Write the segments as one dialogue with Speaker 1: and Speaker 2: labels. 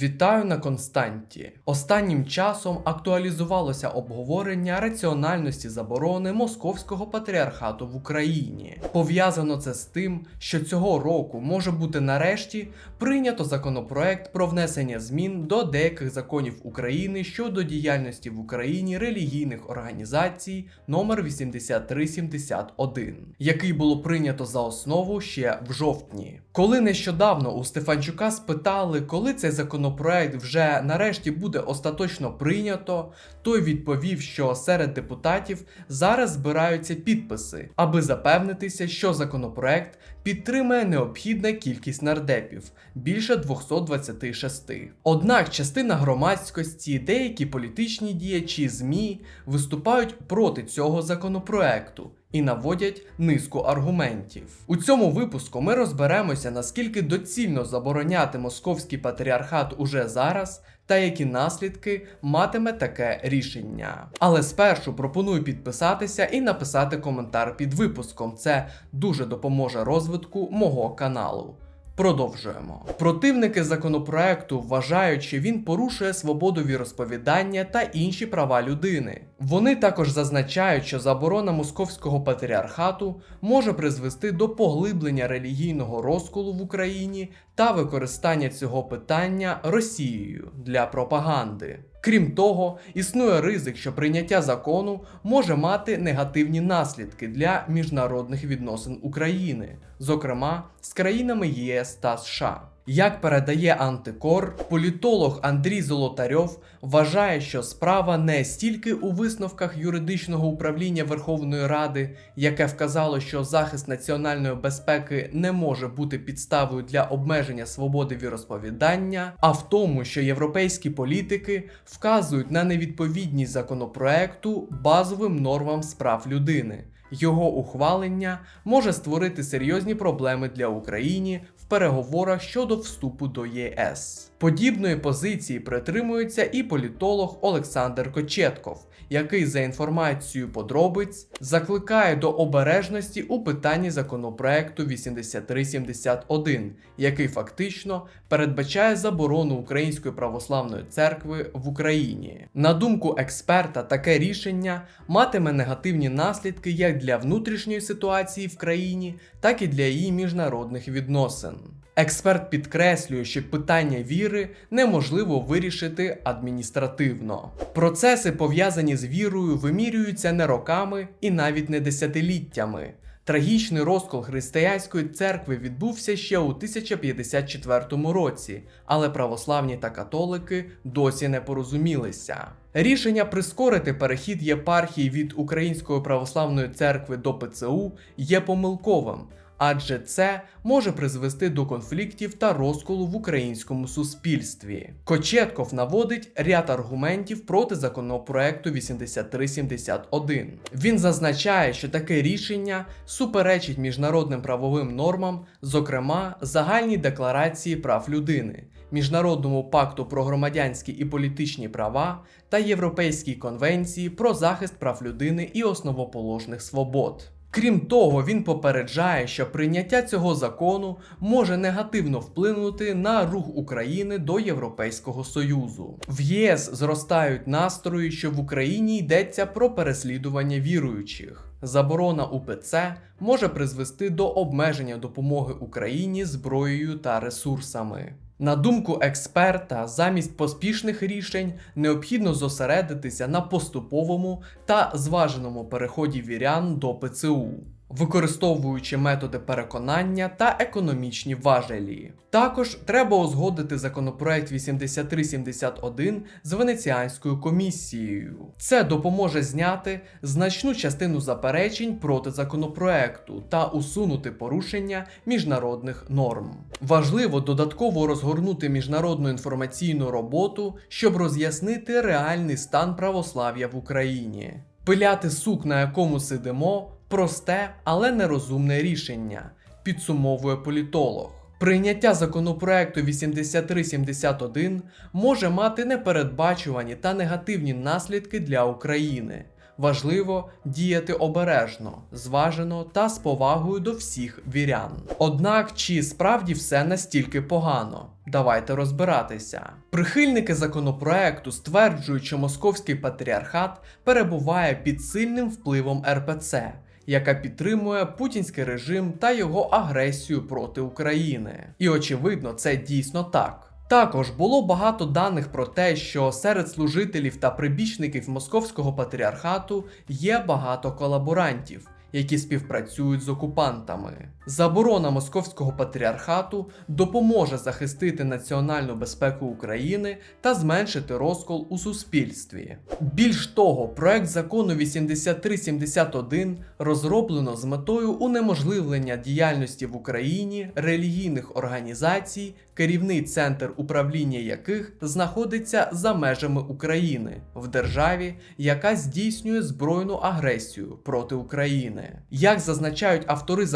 Speaker 1: Вітаю на Константі. Останнім часом актуалізувалося обговорення раціональності заборони московського патріархату в Україні. Пов'язано це з тим, що цього року може бути нарешті прийнято законопроект про внесення змін до деяких законів України щодо діяльності в Україні релігійних організацій номер 8371, який було прийнято за основу ще в жовтні. Коли нещодавно у Стефанчука спитали, коли цей законопроект вже нарешті буде остаточно прийнято, той відповів, що серед депутатів зараз збираються підписи, аби запевнитися, що законопроект підтримає необхідна кількість нардепів більше 226. Однак частина громадськості, деякі політичні діячі ЗМІ виступають проти цього законопроекту і наводять низку аргументів. У цьому випуску ми розберемося, наскільки доцільно забороняти московський патріархат уже зараз. Та які наслідки матиме таке рішення. Але спершу пропоную підписатися і написати коментар під випуском. Це дуже допоможе розвитку мого каналу. Продовжуємо. Противники законопроекту вважають, що він порушує свободу віросповідання та інші права людини. Вони також зазначають, що заборона московського патріархату може призвести до поглиблення релігійного розколу в Україні та використання цього питання Росією для пропаганди. Крім того, існує ризик, що прийняття закону може мати негативні наслідки для міжнародних відносин України, зокрема з країнами ЄС та США. Як передає Антикор, політолог Андрій Золотарьов вважає, що справа не стільки у висновках юридичного управління Верховної Ради, яке вказало, що захист національної безпеки не може бути підставою для обмеження свободи віросповідання, а в тому, що європейські політики вказують на невідповідність законопроекту базовим нормам з прав людини. Його ухвалення може створити серйозні проблеми для України в переговорах щодо вступу до ЄС. Подібної позиції притримується і політолог Олександр Кочетков, який за інформацією подробиць закликає до обережності у питанні законопроекту 8371, який фактично передбачає заборону Української православної церкви в Україні. На думку експерта, таке рішення матиме негативні наслідки як для внутрішньої ситуації в країні, так і для її міжнародних відносин. Експерт підкреслює, що питання віри неможливо вирішити адміністративно. Процеси, пов'язані з вірою, вимірюються не роками і навіть не десятиліттями. Трагічний розкол християнської церкви відбувся ще у 1054 році, але православні та католики досі не порозумілися. Рішення прискорити перехід єпархії від Української православної церкви до ПЦУ є помилковим, адже це може призвести до конфліктів та розколу в українському суспільстві. Кочетков наводить ряд аргументів проти законопроекту 8371. Він зазначає, що таке рішення суперечить міжнародним правовим нормам, зокрема загальній декларації прав людини. Міжнародному пакту про громадянські і політичні права та Європейській конвенції про захист прав людини і основоположних свобод. Крім того, він попереджає, що прийняття цього закону може негативно вплинути на рух України до Європейського Союзу. В ЄС зростають настрої, що в Україні йдеться про переслідування віруючих. Заборона УПЦ може призвести до обмеження допомоги Україні зброєю та ресурсами. На думку експерта, замість поспішних рішень необхідно зосередитися на поступовому та зваженому переході вірян до ПЦУ, використовуючи методи переконання та економічні важелі. Також треба узгодити законопроект 8371 з Венеціанською комісією. Це допоможе зняти значну частину заперечень проти законопроекту та усунути порушення міжнародних норм. Важливо додатково розгорнути міжнародну інформаційну роботу, щоб роз'яснити реальний стан православ'я в Україні. Пиляти сук, на якому сидимо, просте, але нерозумне рішення, підсумовує політолог. Прийняття законопроекту 8371 може мати непередбачувані та негативні наслідки для України. Важливо діяти обережно, зважено та з повагою до всіх вірян. Однак, чи справді все настільки погано? Давайте розбиратися. Прихильники законопроекту стверджують, що московський патріархат перебуває під сильним впливом РПЦ, яка підтримує путінський режим та його агресію проти України. І очевидно, це дійсно так. Також було багато даних про те, що серед служителів та прибічників московського патріархату є багато колаборантів, які співпрацюють з окупантами. Заборона московського патріархату допоможе захистити національну безпеку України та зменшити розкол у суспільстві. Більш того, проект закону 8371 розроблено з метою унеможливлення діяльності в Україні релігійних організацій, керівний центр управління яких знаходиться за межами України в державі, яка здійснює збройну агресію проти України. Як зазначають автори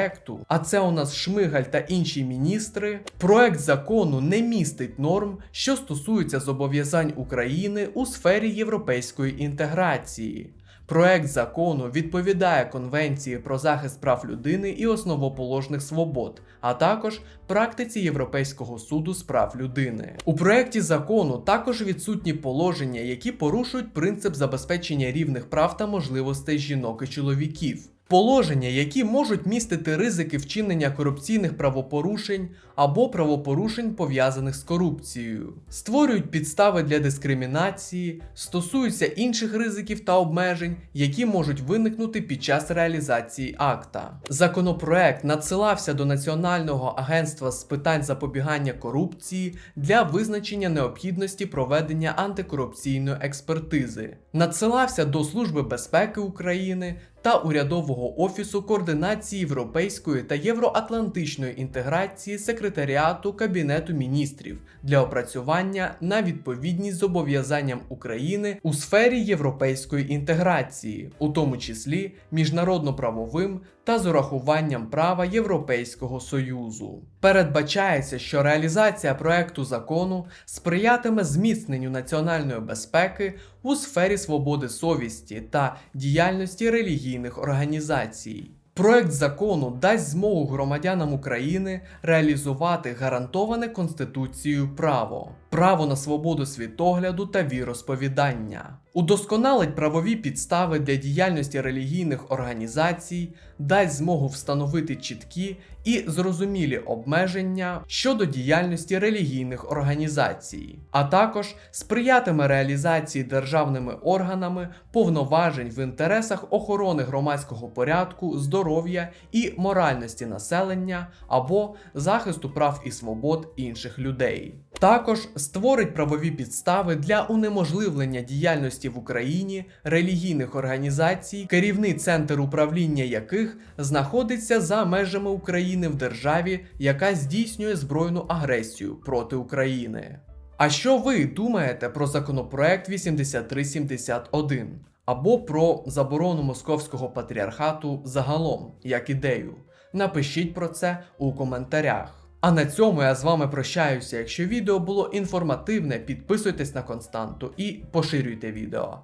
Speaker 1: законопроекту, а це у нас Шмигаль та інші міністри, проект закону не містить норм, що стосуються зобов'язань України у сфері європейської інтеграції. Проект закону відповідає Конвенції про захист прав людини і основоположних свобод, а також практиці Європейського суду з прав людини. У проекті закону також відсутні положення, які порушують принцип забезпечення рівних прав та можливостей жінок і чоловіків. Положення, які можуть містити ризики вчинення корупційних правопорушень або правопорушень пов'язаних з корупцією, створюють підстави для дискримінації, стосуються інших ризиків та обмежень, які можуть виникнути під час реалізації акта. Законопроект надсилався до Національного агентства з питань запобігання корупції для визначення необхідності проведення антикорупційної експертизи, надсилався до Служби безпеки України та урядового офісу координації європейської та євроатлантичної інтеграції секретаріату Кабінету міністрів для опрацювання на відповідність зобов'язанням України у сфері європейської інтеграції, у тому числі міжнародно-правовим та з урахуванням права Європейського Союзу. Передбачається, що реалізація проекту закону сприятиме зміцненню національної безпеки у сфері свободи совісті та діяльності релігійних організацій. Проект закону дасть змогу громадянам України реалізувати гарантоване Конституцією право, право на свободу світогляду та віросповідання, удосконалить правові підстави для діяльності релігійних організацій, дасть змогу встановити чіткі і зрозумілі обмеження щодо діяльності релігійних організацій, а також сприятиме реалізації державними органами повноважень в інтересах охорони громадського порядку, здоров'я і моральності населення або захисту прав і свобод інших людей. Також створить правові підстави для унеможливлення діяльності в Україні релігійних організацій, керівний центр управління яких знаходиться за межами України в державі, яка здійснює збройну агресію проти України. А що ви думаєте про законопроект 8371 або про заборону московського патріархату загалом як ідею? Напишіть про це у коментарях. А на цьому я з вами прощаюся. Якщо відео було інформативне, підписуйтесь на константу і поширюйте відео.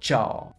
Speaker 1: Чао!